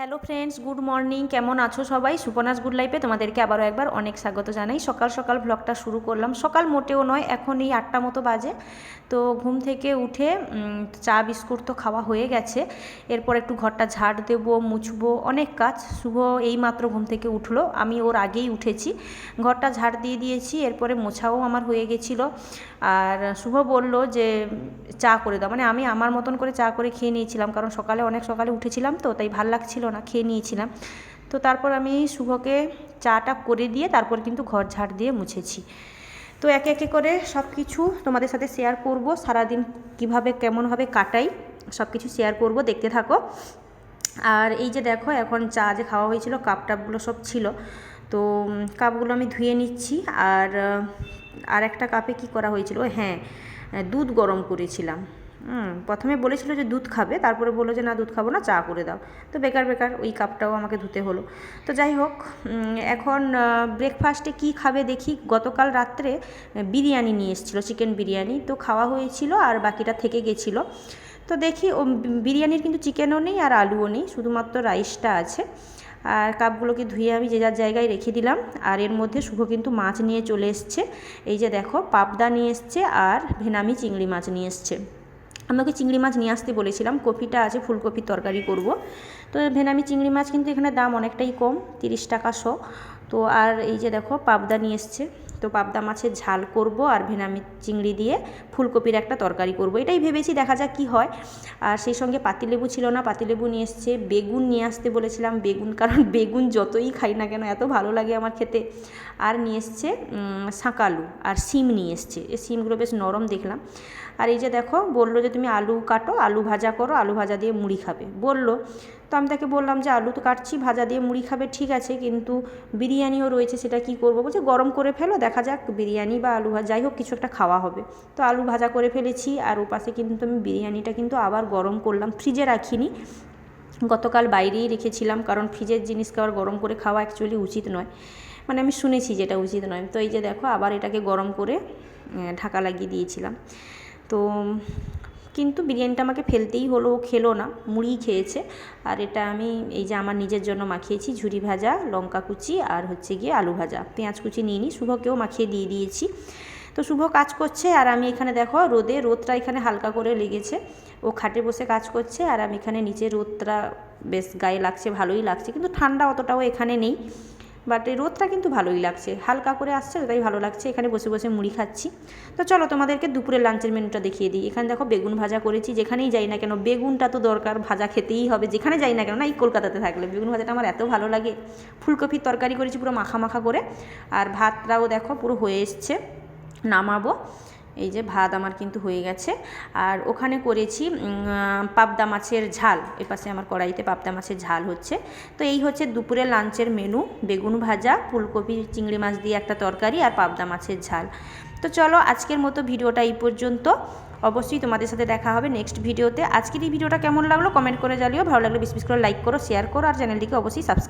Hello friends, good morning. কেমন আছো সবাই? সুপনাস গুড লাইফে তোমাদেরকে আবারও একবার অনেক স্বাগত জানাই। সকাল সকাল ব্লগটা শুরু করলাম। সকাল মোটেও নয় এখন এই আটটা মতো বাজে। তো ঘুম থেকে উঠে চা, বিস্কুট তো খাওয়া হয়ে গেছে। এরপর একটু ঘরটা ঝাড় দেবো, মুছবো, অনেক কাজ। শুভ এই মাত্র ঘুম থেকে উঠল। আমি ওর আগেই উঠেছি। ঘরটা ঝাড় দিয়ে দিয়েছি, এরপরে মোছাও আমার হয়ে গেছিল। আর শুভ বলল যে, চা করে দাও। মানে আমি আমার মতন করে চা করে খেয়ে নিয়েছিলাম, কারণ সকালে অনেক সকালে উঠেছিলাম তো, তাই ভালো লাগছিল না খেয়ে নিয়েছিলাম। তো তারপর আমি শুভকে চাটা করে দিয়ে তারপর কিন্তু ঘর ঝাড় দিয়ে মুছেছি। তো একে একে করে সব কিছু তোমাদের সাথে শেয়ার করব। সারাদিন কীভাবে কেমনভাবে কাটাই সব কিছু শেয়ার করব, দেখতে থাকো। আর এই যে দেখো, এখন চা যে খাওয়া হয়েছিল কাপ টাপগুলো সব ছিল। তো কাপগুলো আমি ধুয়ে নিচ্ছি। আর আর একটা কাপে কি করা হয়েছিল? হ্যাঁ দুধ গরম করেছিলাম। প্রথমে বলেছিল যে দুধ খাবে, তারপরে বলল যে না, দুধ খাব না, চা করে দাও। তো বেকার বেকার ওই কাপটাও আমাকে ধুতে হলো। তো যাই হোক এখন ব্রেকফাস্টে কি খাবে দেখি। গতকাল রাত্রে বিরিয়ানি নিয়ে এসেছিল চিকেন বিরিয়ানি। তো খাওয়া হয়েছিল আর বাকিটা থেকে গেছিল। তো দেখি, ও বিরিয়ানির কিন্তু চিকেনও নেই আর আলুও নেই, শুধুমাত্র রাইসটা আছে। আর কাপগুলোকে ধুয়ে আমি যে যার জায়গায় রেখে দিলাম। আর এর মধ্যে শুভ কিন্তু মাছ নিয়ে চলে এসছে। এই যে দেখো, পাবদা নিয়ে এসছে আর ভেনামি চিংড়ি মাছ নিয়ে এসছে। আমি ওকে চিংড়ি মাছ নিয়ে আসতে বলেছিলাম, কপিটা আছে, ফুলকপির তরকারি করব। তো ভেনামি চিংড়ি মাছ কিন্তু এখানে দাম অনেকটাই কম, তিরিশ টাকা শো। তো আর এই যে দেখো, পাবদা নিয়ে এসছে। তো পাবদা মাছের ঝাল করব আর ভেনামি চিংড়ি দিয়ে ফুলকপির একটা তরকারি করব। এটাই ভেবেছি দেখা যাক কি হয়। আর সেই সঙ্গে পাতিলেবু ছিল না, পাতিলেবু নিয়ে এসছে, বেগুন নিয়ে আসতে বলেছিলাম, বেগুন কারণ বেগুন যতই খাই না কেন এত ভালো লাগে আমার খেতে। আর নিয়ে এসছে শাঁকালু আর সিম নিয়ে এসছে। এই সিমগুলো বেশ নরম দেখলাম। আর এই যে দেখো, বলল যে তুমি আলু কাটো, আলু ভাজা করো, আলু ভাজা দিয়ে মুড়ি খাবে। বলল তো আমি তাকে বললাম যে আলু তো কাটছি, ভাজা দিয়ে মুড়ি খাবে, ঠিক আছে, কিন্তু বিরিয়ানিও রয়েছে, সেটা কি করব? বলছে, গরম করে ফেলো, দেখা যাক, বিরিয়ানি বা আলু ভাজা, যাই হোক, কিছু একটা খাওয়া হবে। তো আলু ভাজা করে ফেলেছি, আর ওপাশে কিন্তু আমি বিরিয়ানিটা কিন্তু আবার গরম করলাম, ফ্রিজে রাখিনি। গতকাল বাইরেই রেখেছিলাম, কারণ ফ্রিজের জিনিসকে আবার গরম করে খাওয়া অ্যাকচুয়ালি উচিত নয়। মানে আমি শুনেছি যেটা উচিত নয়। তো এই যে দেখো, আবার এটাকে গরম করে ঢাকা লাগিয়ে দিয়েছিলাম। তো কিন্তু বিরিয়ানিটা আমাকে ফেলতেই হলো ও খেলো না, মুড়ি খেয়েছে। আর এটা আমি এই যে আমার নিজের জন্য মাখিয়েছি, ঝুরি ভাজা, লঙ্কা কুচি আর হচ্ছে গিয়ে আলু ভাজা। পেঁয়াজ কুচি নিয়ে নিই শুভকেও মাখিয়ে দিয়ে দিয়েছি। তো শুভ কাজ করছে আর আমি এখানে দেখো, রোদে রোদটা এখানে হালকা করে লেগেছে। ও খাটে বসে কাজ করছে আর আমি এখানে নিচে রোদটা বেশ গায়ে লাগছে, ভালোই লাগছে। কিন্তু ঠান্ডা অতটাও এখানে নেই। বাট এই রোদটা কিন্তু ভালোই লাগছে। হালকা করে আসছে তাই ভালো লাগছে, এখানে বসে বসে মুড়ি খাচ্ছি। তো চলো তোমাদেরকে দুপুরের লাঞ্চের মেনুটা দেখিয়ে দিই। এখানে দেখো বেগুন ভাজা করেছি, যেখানেই যাই না কেন, বেগুনটা তো দরকার, ভাজা খেতেই হবে। যেখানে যাই না কেন, না এই কলকাতাতে থাকলে। বেগুন ভাজাটা আমার এত ভালো লাগে। ফুলকপির তরকারি করেছি পুরো মাখা মাখা করে। আর ভাতটাও দেখো পুরো হয়ে এসছে, নামাবো। এই যে ভাত আমার কিন্তু হয়ে গেছে। আর ওখানে করেছি পাবদা মাছের ঝাল। এ পাশে আমার কড়াইতে পাবদা মাছের ঝাল হচ্ছে। তো এই হচ্ছে দুপুরের লাঞ্চের মেনু বেগুন ভাজা, ফুলকপি, চিংড়ি মাছ দিয়ে একটা তরকারি আর পাবদা মাছের ঝাল। তো চলো আজকের মতো ভিডিওটা এই পর্যন্ত। অবশ্যই তোমাদের সাথে দেখা হবে নেক্সট ভিডিওতে আজকের এই ভিডিওটা কেমন লাগল কমেন্ট করে জানিও। ভালো লাগলে বেশি করে লাইক করো শেয়ার করো, আর চ্যানেলটিকে অবশ্যই সাবস্ক্রাইব